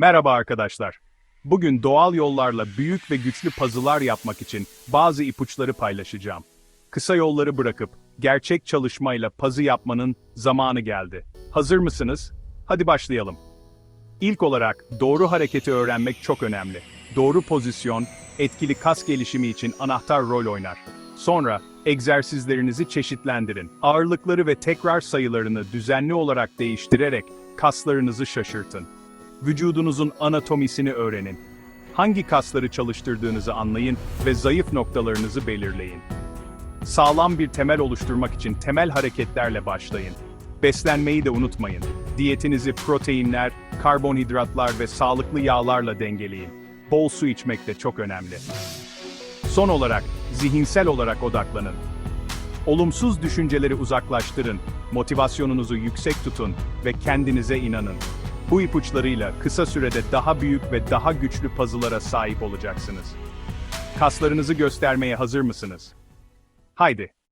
Merhaba arkadaşlar. Bugün doğal yollarla büyük ve güçlü puzzle'lar yapmak için bazı ipuçları paylaşacağım. Kısa yolları bırakıp gerçek çalışmayla puzzle yapmanın zamanı geldi. Hazır mısınız? Hadi başlayalım. İlk olarak doğru hareketi öğrenmek çok önemli. Doğru pozisyon, etkili kas gelişimi için anahtar rol oynar. Sonra egzersizlerinizi çeşitlendirin. Ağırlıkları ve tekrar sayılarını düzenli olarak değiştirerek kaslarınızı şaşırtın. Vücudunuzun anatomisini öğrenin. Hangi kasları çalıştırdığınızı anlayın ve zayıf noktalarınızı belirleyin. Sağlam bir temel oluşturmak için temel hareketlerle başlayın. Beslenmeyi de unutmayın. Diyetinizi proteinler, karbonhidratlar ve sağlıklı yağlarla dengeleyin. Bol su içmek de çok önemli. Son olarak, zihinsel olarak odaklanın. Olumsuz düşünceleri uzaklaştırın, motivasyonunuzu yüksek tutun ve kendinize inanın. Bu ipuçlarıyla kısa sürede daha büyük ve daha güçlü puzzle'lara sahip olacaksınız. Kaslarınızı göstermeye hazır mısınız? Haydi,